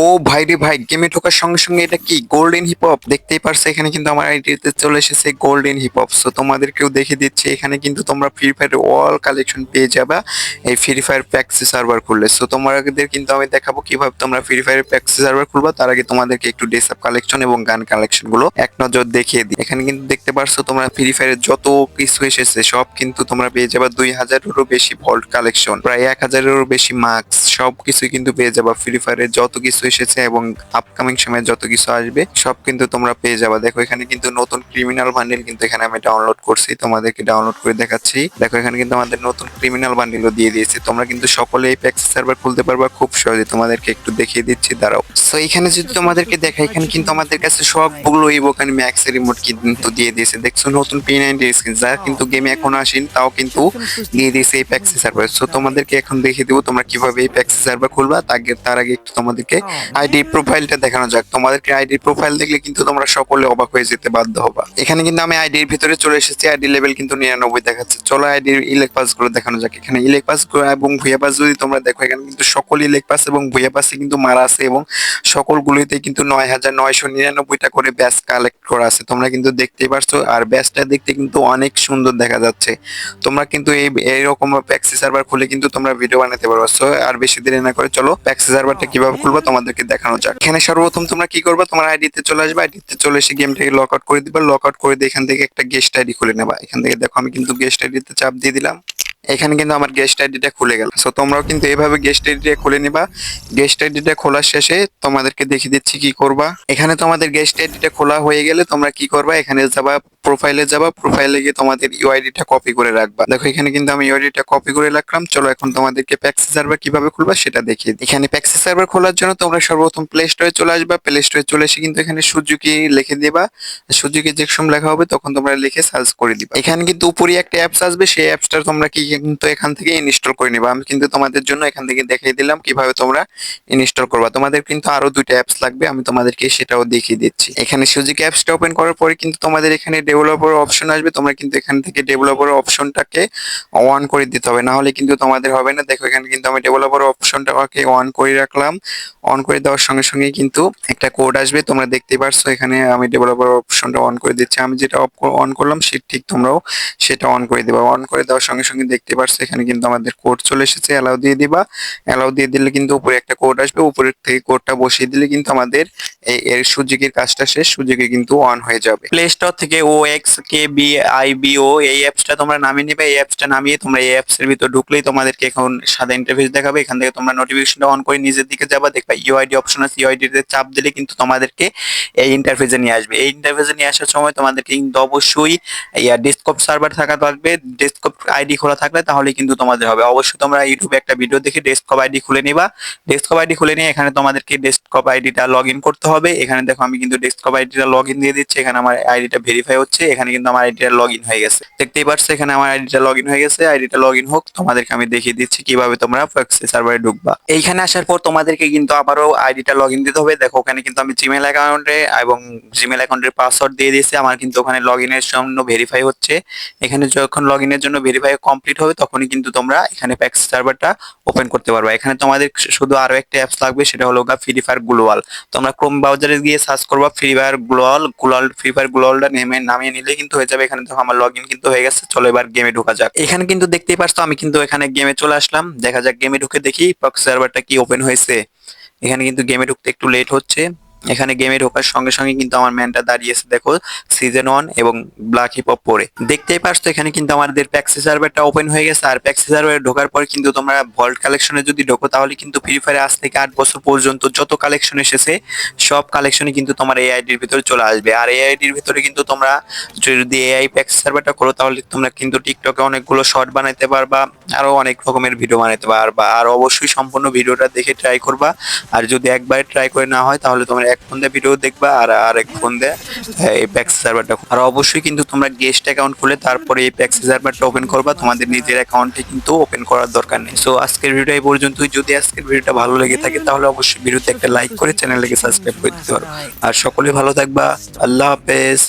ও ভাই রে ভাই গেমে ঢোকার সঙ্গে সঙ্গে এটা কি গোল্ডেন হিপ হপ দেখতেই পারছ, এখানে কিন্তু আমার আইডিতে চলে এসেছে গোল্ডেন হিপ হপ সো তোমাদেরকেও দেখে দিচ্ছি, এখানে কিন্তু তোমরা ফ্রি ফায়ার অল কালেকশন পেয়ে যাবা এই ফ্রি ফায়ার প্যাক্সি সার্ভার খুললে। সো তোমাদের কিন্তু আমি দেখাবো কীভাবে তোমরা ফ্রি ফায়ার প্যাক্সি সার্ভার খুলবা, তার আগে তোমাদেরকে একটু ড্রেস আপ কালেকশন এবং গান কালেকশনগুলো এক নজর দেখিয়ে দিই। এখানে কিন্তু দেখতে পারছ তোমরা ফ্রি ফায়ারের যত কিছু এসেছে, সব কিন্তু তোমরা পেয়ে যাবা দুই হাজারেরও বেশি ভল্ট কালেকশন প্রায় এক হাজারেরও বেশি মার্কস সব কিছুই কিন্তু পেয়ে যাবা ফ্রি ফায়ারের যত কিছু এসেছে এবং আপকামিং সময়ে যত কিছু আসবে, সব কিন্তু তোমরা পেয়ে যাবে। দেখো, এখানে কিন্তু নতুন ক্রিমিনাল বান্ডিল কিন্তু এখানে আমি ডাউনলোড করছি, তোমাদেরকে ডাউনলোড করে দেখাচ্ছি। দেখো, এখানে কিন্তু আমাদের নতুন ক্রিমিনাল বান্ডিলও দিয়ে দিয়েছে। তোমরা কিন্তু সকলে এই প্যাক্স সার্ভার খুলতে পারবা, খুব সহজে তোমাদেরকে একটু দেখিয়ে দিচ্ছি, দাঁড়াও। সো এখানে যদি তোমাদেরকে দেখা এখানে কিন্তু আমাদের কাছে সবগুলো এই বোকানি ম্যাক্স রিমোট কিন্তু দিয়ে দিয়েছে। দেখছ নতুন পি নাইনটি স্ক্রিন যা কিন্তু গেমে এখনও আসেনি তাও কিন্তু দিয়ে দিয়েছে এই প্যাক্সি সার্ভার সো তোমাদেরকে এখন দেখিয়ে দেবো তোমরা কীভাবে এই প্যাক্সি সার্ভার খুলবা। তার আগে তার আগে একটু তোমাদেরকে আইডি প্রোফাইলটা দেখানো যাক। তোমাদেরকে আইডি প্রোফাইল দেখলে কিন্তু তোমরা সকলে অবাক হয়ে যেতে বাধ্য হবা। এখানে কিন্তু আমি আইডির ভিতরে চলে এসেছি। আইডি লেভেল কিন্তু নিরানব্বই দেখাচ্ছে। চলো আইডির ইলেক পাসগুলো দেখানো যাক। এখানে ইলেক পাস এবং ভুয়া পাস যদি তোমরা দেখো এখানে কিন্তু সকল ইলেক পাস এবং ভুয়া পাসে কিন্তু মারা আছে এবং সকলগুলিতে কিন্তু নয় হাজার নয়শো নিরানব্বইটা করে ব্যাস কালেক্ট করা আছে। তোমরা কিন্তু দেখতেই পারছ, আর ব্যাসটা দেখতে কিন্তু অনেক সুন্দর দেখা যাচ্ছে। তোমরা কিন্তু এই, এইরকম প্যাক্সি সার্ভার খুলে কিন্তু তোমরা ভিডিও বানাতে পারো। সো আর বেশি দেরি না করে চলো প্যাক্সি সার্ভারটা কীভাবে খুলবো তোমাদেরকে দেখানো যাক। এখানে সর্বপ্রথম তোমরা কি করবে? তোমার আইডিতে চলে আসবে। আইডিতে চলে এসে গেমটাকে লক আউট করে দিবা। লক আউট করে দিয়ে এখান থেকে একটা গেস্ট আইডি খুলে নেবা। এখান থেকে দেখো আমি কিন্তু গেস্ট আইডিতে চাপ দিয়ে দিলাম। এখানে কিন্তু আমার গেস্ট আইডিটা খুলে গেল। সো তোমরাও কিন্তু এভাবে গেস্ট আইডিটা খুলে নিবা। গেস্ট আইডিটা খোলার শেষে তোমাদেরকে দেখিয়ে দিচ্ছি কি করবা। এখানে তোমাদের গেস্ট আইডিটা খোলা হয়ে গেলে তোমরা কি করবা? এখানে যাবা প্রোফাইলে যাবা প্রোফাইলে গিয়ে তোমাদের ইউআইডিটা কপি করে রাখবা। দেখো, এখানে কিন্তু আমি ইউআইডিটা কপি করে রাখলাম। চলো, এখন তোমাদেরকে প্যাক্সি সার্ভার কীভাবে খুলবা সেটা দেখিয়ে দিই। এখানে প্যাক্সি সার্ভার খোলার জন্য তোমরা সর্বপ্রথম প্লে স্টোরে চলে আসবা। প্লে স্টোরে চলে এসে কিন্তু এখানে সুজুকি লিখে দিবা। সুজুকি যেরকম লেখা হবে, তখন তোমরা লিখে সার্চ করে দিবা। এখানে কিন্তু উপরে একটা অ্যাপস আসবে। সেই অ্যাপসটা তোমরা কি কিন্তু এখান থেকে ইনস্টল করে নিবা। আমি কিন্তু তোমাদের জন্য এখান থেকে দেখিয়ে দিলাম কীভাবে তোমরা ইনস্টল করবা। তোমাদের কিন্তু আরও দুইটা অ্যাপস লাগবে, আমি তোমাদেরকে সেটাও দেখিয়ে দিচ্ছি। এখানে সুজুকি অ্যাপসটা ওপেন করার পরে কিন্তু তোমাদের এখানে ডেভেলপার অপশন আসবে। তোমরা কিন্তু এখান থেকে ডেভেলপার অপশনটাকে অন করে দিতে হবে। না হলে কিন্তু তোমাদের হবে না। দেখো, এখানে কিন্তু আমি ডেভেলপার অপশনটাকে অন করে রাখলাম। অন করে দেওয়ার সঙ্গে সঙ্গে কিন্তু একটা কোড আসবে। তোমরা দেখতে পারছ, এখানে আমি ডেভেলপার অপশনটা অন করে দিচ্ছি। আমি যেটা অন করলাম, সে ঠিক তোমরাও সেটা অন করে দিবা। অন করে দেওয়ার সঙ্গে সঙ্গে দেখতে পারছ, এখানে কিন্তু আমাদের কোড চলে এসেছে অ্যালাউ দিয়ে দিবা। অ্যালাউ দিয়ে দিলে কিন্তু উপরে একটা কোড আসবে, উপরের থেকে কোডটা বসিয়ে দিলে কিন্তু আমাদের এই এর সুযোগের কাজটা শেষ সুযোগে কিন্তু অন হয়ে যাবে। প্লে স্টোর থেকে ও X K B I B O এই অ্যাপসটা তোমরা নামিয়ে নিবে, এই অ্যাপসটা নামিয়ে তোমরা এই অ্যাপস এর ভিতর ঢুকলেই তোমাদেরকে এখন সাদা ইন্টারফেস দেখাবে, এখান থেকে তোমরা নোটিফিকেশনটা অন করে নিজের দিকে যাবা, দেখবা ইউআইডি অপশন আছে ইউআইডি তে চাপ দিলে কিন্তু তোমাদেরকে এই ইন্টারফেসে নিয়ে আসবে। এই ইন্টারফেসে নিয়ে আসার সময় তোমাদেরকে কিন্তু অবশ্যই ডেস্কটপ সার্ভার থাকা লাগবে ডেস্কটপ আইডি খোলা থাকলে তাহলে কিন্তু তোমাদের হবে। অবশ্যই তোমরা ইউটিউবে একটা ভিডিও দেখে ডেস্কটপ আইডি খুলে নিবা। ডেস্কটপ আইডি খুলে নিয়ে এখানে তোমাদেরকে ডেস্কটপ আইডিটা লগ করতে হবে। এখানে দেখো আমি কিন্তু ডেস্কটপ আইডিটা লগ দিয়ে দিচ্ছি। এখানে আমার আইডিটা ভেরিফাই হচ্ছে। এখানে কিন্তু আমার আইডিটা লগ হয়ে গেছে। দেখতেই পাচ্ছ, এখানে আমার আইডিটা লগ হয়ে গেছে। আইডিটা লগ হোক, তোমাদেরকে আমি দেখিয়ে দিচ্ছি কীভাবে তোমরা প্রক্সি সার্ভারে ঢুকবা। এইখানে আসার পর তোমাদেরকে কিন্তু আবারও আইডিটা লগ দিতে হবে। দেখো, ওখানে কিন্তু আমি জিমেল অ্যাকাউন্টে এবং জিমেল অ্যাকাউন্টের পাসওয়ার্ড দিয়ে দিয়েছি। আমার কিন্তু ওখানে লগ ইনের জন্য ভেরিফাই হচ্ছে। এখানে যখন লগ ইনের জন্য ভেরিফাই কমপ্লিট হবে, তখনই কিন্তু তোমরা এখানে প্যাক্স সার্ভারটা ওপেন করতে পারবা। এখানে তোমাদের শুধু আরও একটা অ্যাপস লাগবে, সেটা হলো গা ফ্রি ফায়ার গ্লোয়াল তোমরা ক্রোম ব্রাউজারে গিয়ে সার্চ করবা free fire global global free fire গ্লোয়ালটা নেমে নামিয়ে নিলে কিন্তু হয়ে যাবে। এখানে দেখো আমার লগ ইন কিন্তু হয়ে গেছে, চলো এবার গেমে ঢোকা যাক। এখানে কিন্তু দেখতেই পারছ, আমি কিন্তু এখানে গেমে চলে আসলাম। দেখা যাক গেমে ঢুকে দেখি প্যাক্স সার্ভারটা কি ওপেন হয়েছে। এখানে কিন্তু গেমে ঢুকতে একটু লেট হচ্ছে। এখানে গেমে ঢোকার সঙ্গে সঙ্গে কিন্তু আমার ম্যানটা দাঁড়িয়েছে, দেখো সিজন ওয়ান এবং ব্ল্যাক হিপ পরে দেখতেই পারছ এখানে কিন্তু আমাদের প্যাক্সি সার্ভারটা ওপেন হয়ে গেছে, আর প্যাক্সি সার্ভারে ঢোকার পর কিন্তু তোমরা ভল্ট কালেকশনে যদি ঢোকো, তাহলে কিন্তু ফ্রি ফায়ারে আজ থেকে আট বছর পর্যন্ত যত কালেকশন এসেছে, সব কালেকশনে কিন্তু তোমার এই আইডির ভিতরে চলে আসবে। আর এই আইডির ভিতরে কিন্তু তোমরা যদি এআই প্যাক্সি সার্ভারটা করো, তাহলে তোমরা কিন্তু টিকটকে অনেকগুলো শর্ট বানাইতে পারবা, আরও অনেক রকমের ভিডিও বানাইতে পারবা। আর অবশ্যই সম্পূর্ণ ভিডিওটা দেখে ট্রাই করবা। আর যদি একবারে ট্রাই করে না হয়, তাহলে তোমরা এক ফোন ভিডিও দেখবা আর আরেক ফোন দিয়ে এই প্যাক্স সার্ভারটা আর অবশ্যই কিন্তু তোমরা গেস্ট অ্যাকাউন্ট খুলে তারপরে এই প্যাক্স সার্ভারটা ওপেন করবা, তোমাদের নিজের অ্যাকাউন্টে কিন্তু ওপেন করার দরকার নেই। সো আজকের ভিডিও এই পর্যন্তই। যদি আজকের ভিডিওটা ভালো লেগে থাকে, তাহলে অবশ্যই ভিডিওতে একটা লাইক করে চ্যানেলটাকে সাবস্ক্রাইব করে দিতে পারো। আর সকলে ভালো থাকবা। আল্লাহ হাফেজ।